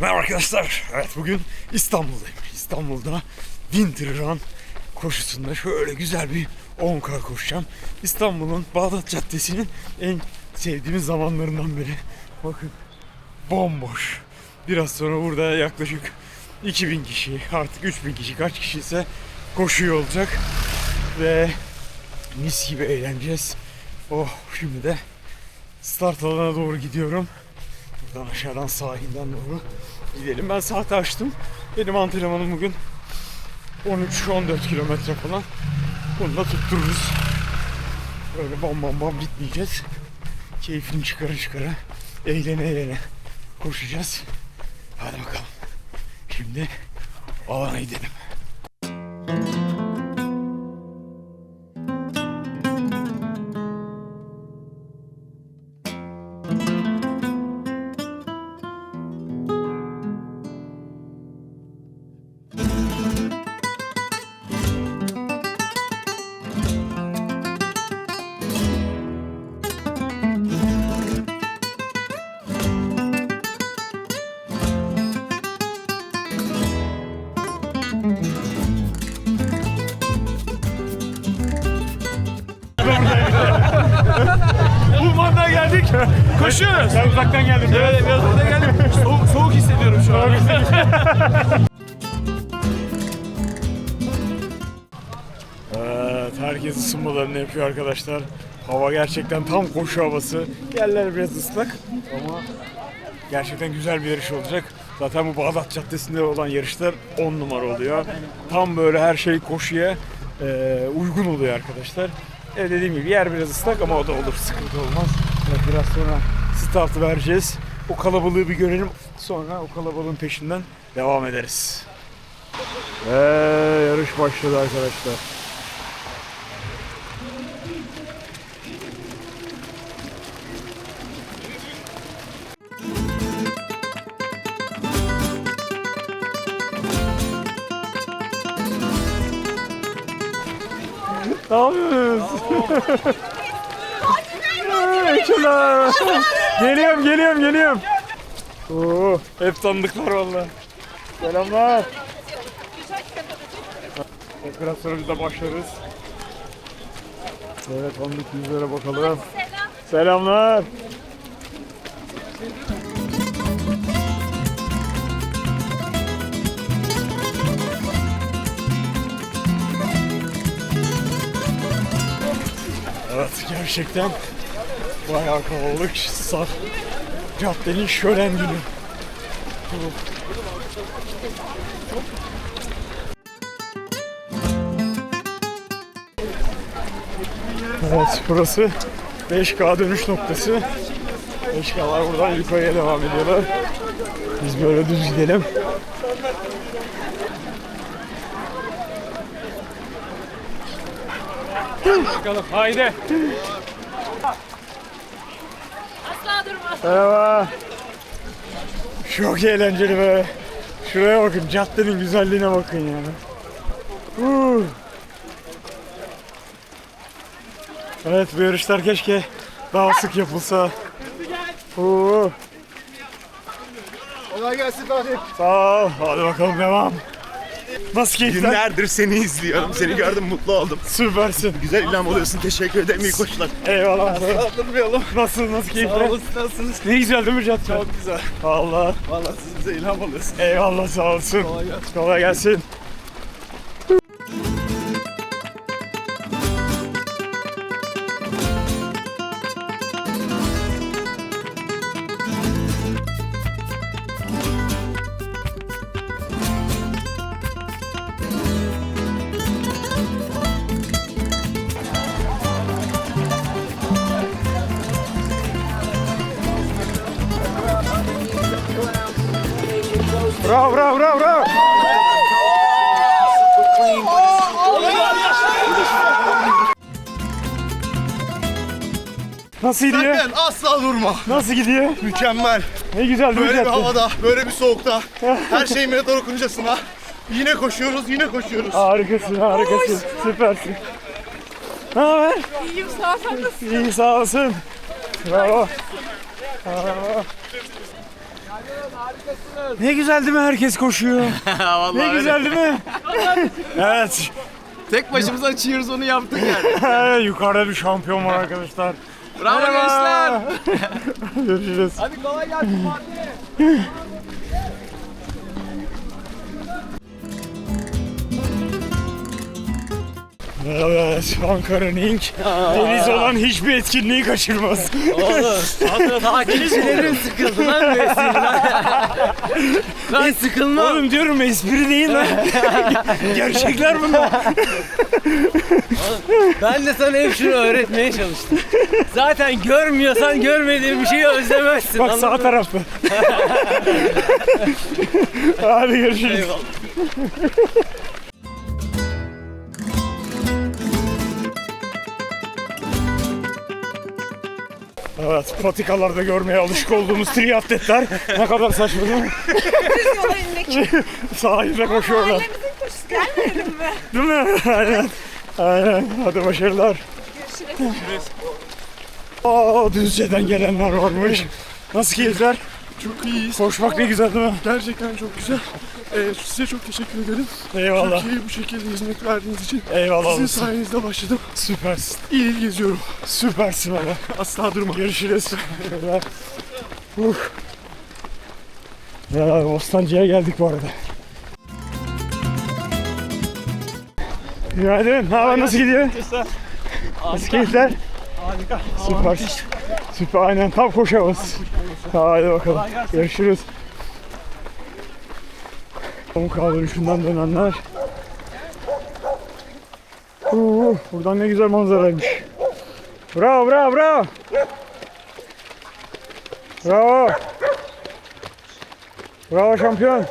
Merhaba arkadaşlar. Evet bugün İstanbul'dayım. İstanbul'da Winter Run koşusunda şöyle güzel bir 10K koşacağım. İstanbul'un Bağdat Caddesi'nin en sevdiğimiz zamanlarından biri. Bakın bomboş. Biraz sonra burada yaklaşık 2000 kişi artık 3000 kişi kaç kişi ise koşuyor olacak. Ve mis gibi eğleneceğiz. Oh şimdi de start alanına doğru gidiyorum. Buradan aşağıdan sahilden doğru gidelim. Ben saati açtım. Benim antrenmanım bugün 13-14 kilometre falan. Bunu da tuttururuz. Böyle bam bam bam gitmeyeceğiz. Keyfini çıkara çıkara, eğlene eğlene koşacağız. Hadi bakalım. Şimdi alana gidelim. Ulman'dan Koşuyoruz. Ben uzaktan geldim. Evet biraz burada geldim. Soğuk, soğuk hissediyorum şu an. Evet, herkes ısınmalarını yapıyor arkadaşlar. Hava gerçekten tam koşu havası. Yerler biraz ıslak ama gerçekten güzel bir yarış olacak. Zaten bu Bağdat Caddesi'nde olan yarışlar 10 numara oluyor. Tam böyle her şey koşuya e, uygun oluyor arkadaşlar. E, dediğim gibi yer biraz ıslak ama o da olur. Sıkıntı olmaz. Biraz sonra startı vereceğiz. O kalabalığı bir görelim. Sonra o kalabalığın peşinden devam ederiz. Ve yarış başladı arkadaşlar. Ne yapıyorsunuz? Eçiler. geliyorum, geliyorum, geliyorum. Oo, hep tanıdıklar valla. Selamlar. De başlarız. Evet, tanıdık yüzlere bakalım. Selamlar. Evet gerçekten bayağı kalabalık saf caddenin şölen günü. Evet burası 5K dönüş noktası. 5K'lar buradan yukarıya devam ediyorlar. Biz böyle düz gidelim. Bakalım haydi. Merhaba. Çok eğlenceli be. Şuraya bakın, caddenin güzelliğine bakın yani. Uh. Evet, bu yarışlar keşke daha sık yapılsa. Uh. Kolay gelsin Fatih. Sağ ol. Hadi bakalım devam. Nasıl keyifler? Günlerdir seni izliyorum. Seni gördüm mutlu oldum. Süpersin. Güzel ilham oluyorsun. Teşekkür ederim. İyi koşular. Eyvallah. Kaldırmayalım. Nasıl, nasıl Sağ keyifler? olun. Nasılsınız? Ne güzel değil mi cadde? Çok güzel. Allah. Vallahi siz bize ilham oluyorsunuz. Eyvallah sağ olsun. Kolay gelsin. Kolay gelsin. Bravo bravo bravo bravo. Nasıl gidiyor? Sakın asla durma. Nasıl gidiyor? Mükemmel. Ne güzel Böyle bir cadde? havada, böyle bir soğukta. Her şey meteor okuncasına. Yine koşuyoruz, yine koşuyoruz. Harikasın harikasın. Süpersin. Ne haber? İyiyim sağ ol. sen nasılsın? İyi sağ olasın. Bravo. Bravo. Ne güzel değil mi herkes koşuyor. Vallahi Ne öyle. güzel değil mi? evet. Tek başımıza cheers onu yaptık yani. Yukarıda bir şampiyon var arkadaşlar. Bravo gençler. Görüşürüz. Hadi kolay gelsin Fatih. Evet, Ankara'nın ilk deniz olan hiçbir etkinliği kaçırmaz. Takipçilerim sıkıldı lan espriler. Ben sıkılmam. Oğlum diyorum espri değil lan. Gerçekler bunlar. Ben de sana hep şunu öğretmeye çalıştım. Zaten görmüyorsan görmediğin bir şeyi özlemezsin. Bak anladın sağ mı? tarafta. Hadi görüşürüz. Eyvallah. Evet, patikalarda görmeye alışık olduğumuz triatletler ne kadar saçma değil mi? Yola inmek. Sahilde koşuyorlar. Ailemizin koşusu gelmeyelim mi? Değil mi? Aynen. Aynen. Hadi başarılar. Görüşürüz. Aa, Düzce'den gelenler varmış. Nasıl keyifler? Çok iyiyiz. Koşmak ne güzel değil mi? Gerçekten çok güzel. Ee, size çok teşekkür ederim. Eyvallah. Türkiye'ye bu şekilde hizmet verdiğiniz için. Eyvallah Sizin olsun. sayenizde başladım. Süpersin. İyi geziyorum. Süpersin ama. Asla durma. Görüşürüz. Uh. Ya Bostancı'ya geldik bu arada. Günaydın. Ne haber? Nasıl gidiyor? Nasıl keyifler? Harika. Süper. Süper aynen tam koşamaz. Hadi bakalım. Görüşürüz. Pamuk kaldırışından dönenler. Uh, buradan ne güzel manzaraymış. Bravo bravo bravo. Bravo. Bravo şampiyon.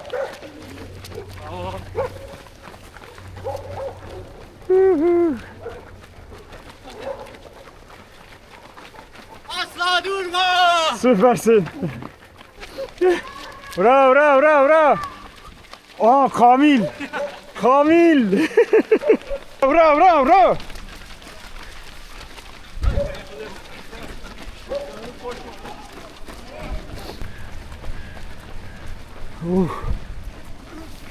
Asla durma. Süpersin. bravo bravo bravo bravo. Aa Kamil. Kamil. bravo bravo bravo. Uh.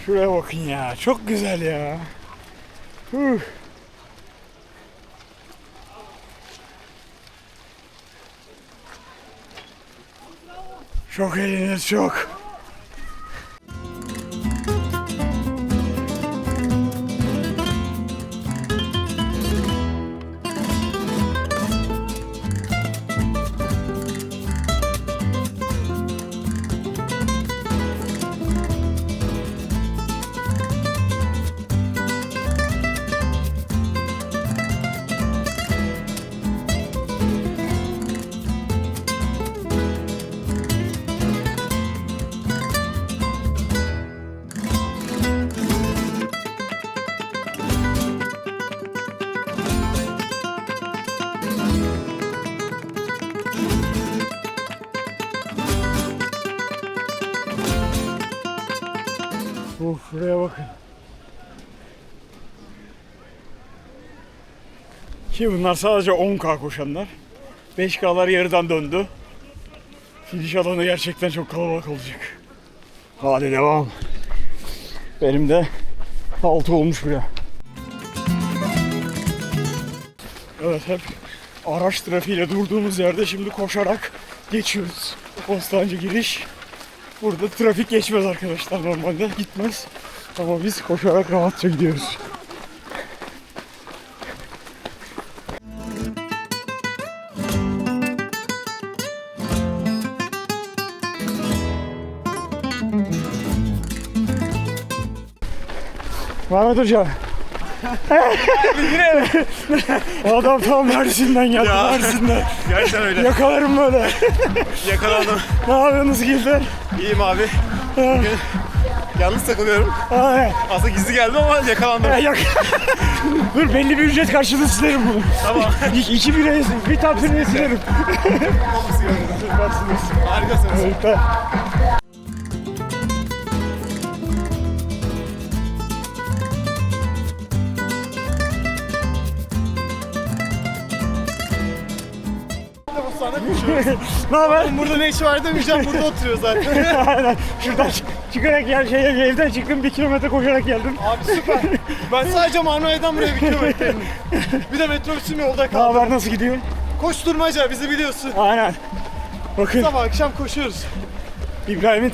Şuraya bakın ya. Çok güzel ya. Uh. Çok eğleniriz çok. Ki bunlar sadece 10K koşanlar. 5K'lar yarıdan döndü. Finish alanı gerçekten çok kalabalık olacak. Hadi devam. Benim de 6 olmuş bile. Evet hep araç trafiğiyle durduğumuz yerde şimdi koşarak geçiyoruz. Bostancı giriş. Burada trafik geçmez arkadaşlar normalde gitmez. Ama biz koşarak rahatça gidiyoruz. Mehmet Hoca. Mi? Adam tam Mersin'den geldi Mersin'den. Gerçekten öyle. Yakalarım böyle. Yakalandım. ne yapıyorsunuz Gilder? İyiyim abi. Bugün yalnız takılıyorum. Ay, Aslında gizli geldim ama yakalandım. ay, yak. Dur belli bir ücret karşılığı silerim bunu. Tamam. İki, iki bire, bir tatlıyı silerim. Harikasınız. Süper. Sana koşuyorum. ne haber? Burada ne işi var demeyeceğim. Burada oturuyor zaten. Aynen. Şuradan çıkarak gel şey evden çıktım bir kilometre koşarak geldim. Abi süper. Ben sadece Manuel'den buraya bir kilometre indim. Bir de metrobüsüm yolda Ne kaldı. haber nasıl gidiyor? Koşturmaca bizi biliyorsun. Aynen. Bakın Sabah akşam koşuyoruz. İbrahim'in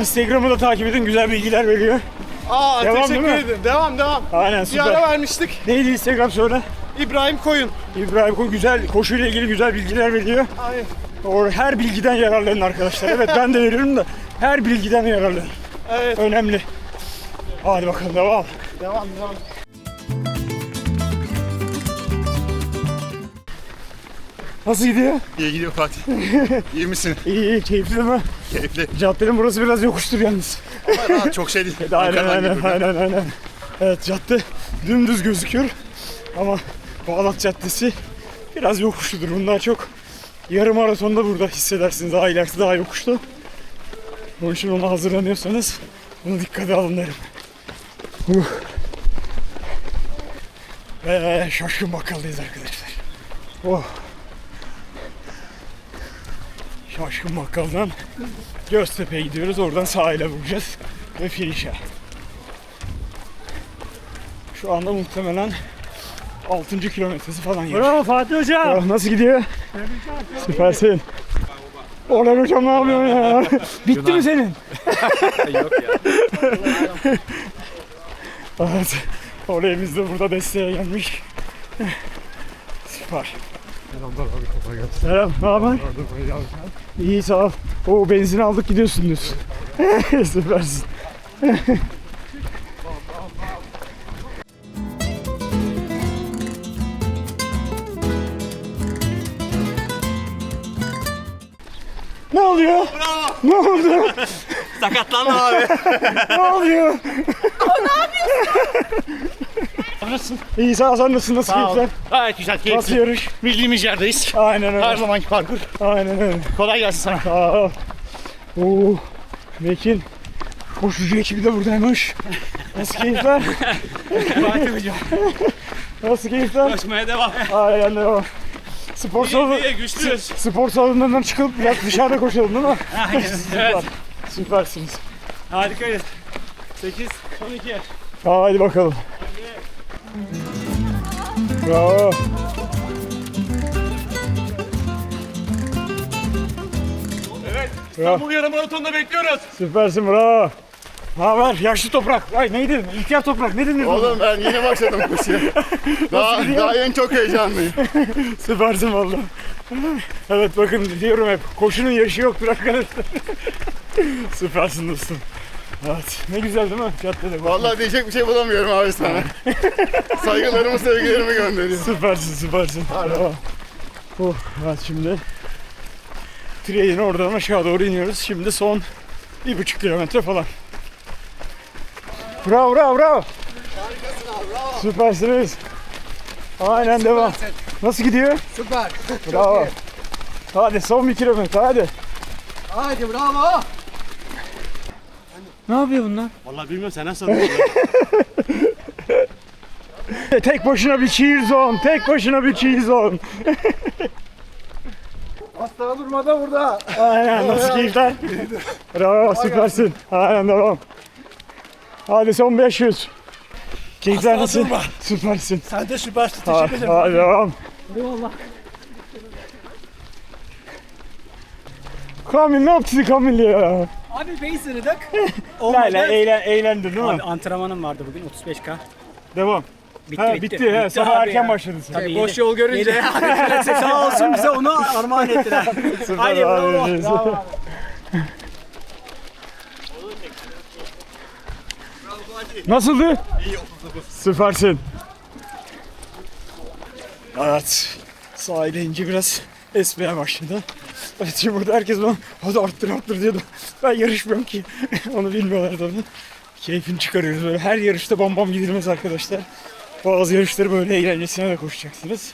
Instagram'ı da takip edin güzel bilgiler veriyor. Aa Devam teşekkür mi? ederim. Devam devam. Aynen Bir ara süper. vermiştik. Neydi Instagram söyle. İbrahim Koyun. İbrahim Koy güzel koşuyla ilgili güzel bilgiler veriyor. Aynen. O her bilgiden yararlanın arkadaşlar. Evet ben de veriyorum da her bilgiden yararlanın. Evet. Önemli. Hadi bakalım devam. Devam devam. Nasıl gidiyor? İyi gidiyor Fatih. İyi misin? İyi iyi keyifli mi? Keyifli. Caddenin burası biraz yokuştur yalnız. Ama rahat çok şey değil. Aynen aynen geliyorum. aynen aynen. Evet cadde dümdüz gözüküyor. Ama Bağdat Caddesi biraz yokuşludur. Bundan çok yarım maratonda burada hissedersiniz. Daha ilerisi daha yokuşlu. Onun için ona hazırlanıyorsanız bunu dikkate alın derim. Uh. Ve şaşkın bakkaldayız arkadaşlar. Oh. Şaşkın bakkaldan Göztepe'ye gidiyoruz. Oradan sahile vuracağız. Ve finish'e. Şu anda muhtemelen 6. kilometresi falan yer. Bravo Fatih Hocam. nasıl gidiyor? Süpersin. Orhan Hocam ne yapıyorsun ya? Bitti mi senin? Yok ya. Evet. Oraya biz de burada desteğe gelmiş. Süper. Selam, ne haber? İyi sağ ol. Oo benzin aldık gidiyorsun diyorsun. Süpersin. Ne oluyor? Ne oldu? Sakatlanma abi. Ne oluyor? İyi sağ ol sen nasılsın? Nasıl keyifler? Gayet güzel, Nasıl keyifli. yarış? Bildiğimiz yerdeyiz. Aynen öyle. Her zamanki parkur. Aynen öyle. Kolay gelsin sana. Sağ ol. Oo. Mekin. Koşucu ekibi de buradaymış. Nasıl keyifler? Fatih hocam. Nasıl keyifler? Koşmaya devam. Aynen öyle. Spor salonu, İyi güçlüyüz. spor salonundan çıkıp biraz dışarıda koşalım değil mi? Evet. Süpersiniz. Harikayız. 8, 12. Hadi bakalım. Bravo. Evet. İstanbul yarım maratonda bekliyoruz. Süpersin bravo. Ne haber? Yaşlı toprak. Ay neydi? İhtiyar toprak. Ne denir? Oğlum ben yeni başladım koşuya. daha, daha en çok heyecanlıyım. Süpersin valla. Evet bakın diyorum hep koşunun yaşı yoktur arkadaşlar. Süpersin dostum. Evet ne güzel değil mi caddede? Vallahi diyecek bir şey bulamıyorum abi sana. Saygılarımı, sevgilerimi gönderiyorum. Süpersin süpersin. Bravo. Oh, evet şimdi Triye'nin oradan aşağı doğru iniyoruz. Şimdi son bir buçuk kilometre falan. Bravo bravo bravo. Süpersiniz. Aynen devam. Nasıl gidiyor? Süper. Bravo. Hadi son bir kilometre hadi. Haydi bravo. Ne yapıyor bunlar? Vallahi bilmiyorum sen nasıl Tek başına bir cheer zone. Tek başına bir cheer zone. Hasta durmadan burada. Aynen nasıl keyifler? Bravo süpersin. Aynen devam. Hadi son 500. Keyifler nasıl? Süpersin. Sen de süpersin. Hadi, hadi devam. Kamil ne yaptı Kamil ya? Abi Baser'ı dak. Layla eğlen, eğlendin değil mi? Abi antrenmanım vardı bugün 35K. Devam. Bitti ha, bitti. bitti. he, sabah erken ya. başladın sen. Tabii Boş yol görünce. Sağ olsun bize onu armağan ettiler. Süper Haydi bravo. abi. bravo. Nasıldı? Süpersin. Evet. Sahile ince biraz esmeye başladı. Evet şimdi burada herkes bana hadi arttır arttır diyordu. Ben yarışmıyorum ki. Onu bilmiyorlar tabii. Keyfini çıkarıyoruz böyle. Her yarışta bam bam gidilmez arkadaşlar. Bazı yarışları böyle eğlencesine de koşacaksınız.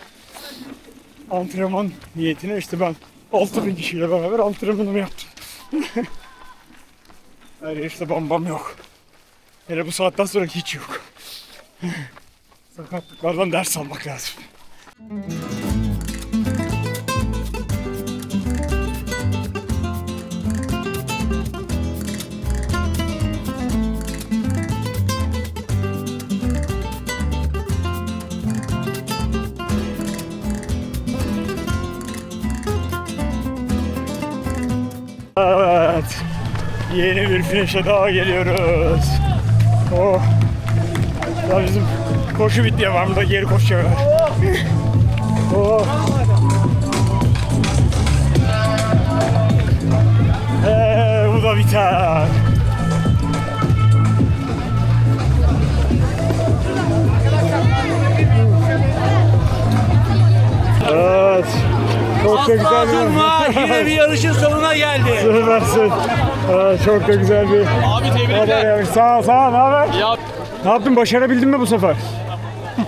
Antrenman niyetine işte ben 6000 kişiyle beraber antrenmanımı yaptım. Her yarışta bam bam yok. Hele bu saatten sonra hiç yok. Sakatlıklardan ders almak lazım. Evet. Yeni bir finish'e daha geliyoruz. Oh. Daha bizim koşu bitti burada geri koşacaklar. Oh. Ee, bu da biter. Çok da güzel Durma yine bir yarışın sonuna geldi. Süpersin. Evet, çok da güzel bir Abi haber tebrikler. yapmış. Sağ ol, sağ ol. Ne haber? Ya Ne yaptın? Başarabildin mi bu sefer?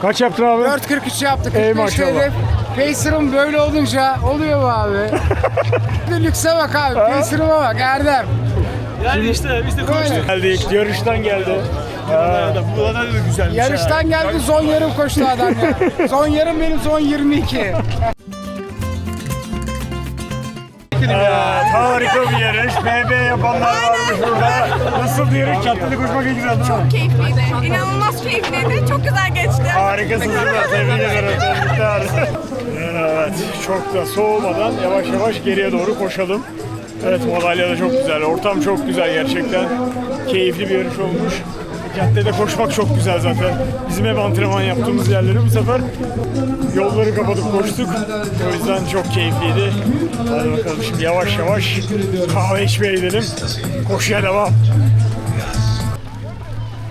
Kaç yaptın abi? 4.43 yaptık. Ey 45 maşallah. hedef. Pacer'ım böyle olunca oluyor bu abi. Bir lükse bak abi. Pacer'ıma bak Erdem. yani işte biz de konuştuk. Geldik. Yarıştan geldi. Bu da da güzelmiş. Yarıştan geldi son yarım koştu adam ya. Son yarım benim son 22. Evet, harika bir yarış. PB yapanlar varmış burada. Nasıl bir yarış? Çatıda koşmak iyi güzel değil mi? Çok keyifliydi. İnanılmaz keyifliydi. Çok güzel geçti. Harikasın süper. Tebrik ederim. Tebrikler. Evet, çok da soğumadan yavaş yavaş geriye doğru koşalım. Evet, madalya da çok güzel. Ortam çok güzel gerçekten. Keyifli bir yarış olmuş. Caddede koşmak çok güzel zaten. Bizim hep antrenman yaptığımız yerleri bu sefer yolları kapatıp koştuk. O yüzden çok keyifliydi. Hadi bakalım şimdi yavaş yavaş kahve içmeye gidelim. Koşuya devam.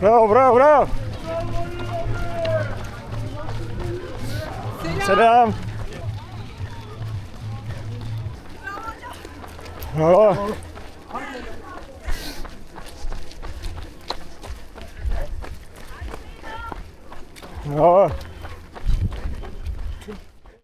Bravo, bravo, bravo. Selam. Bravo. Bravo.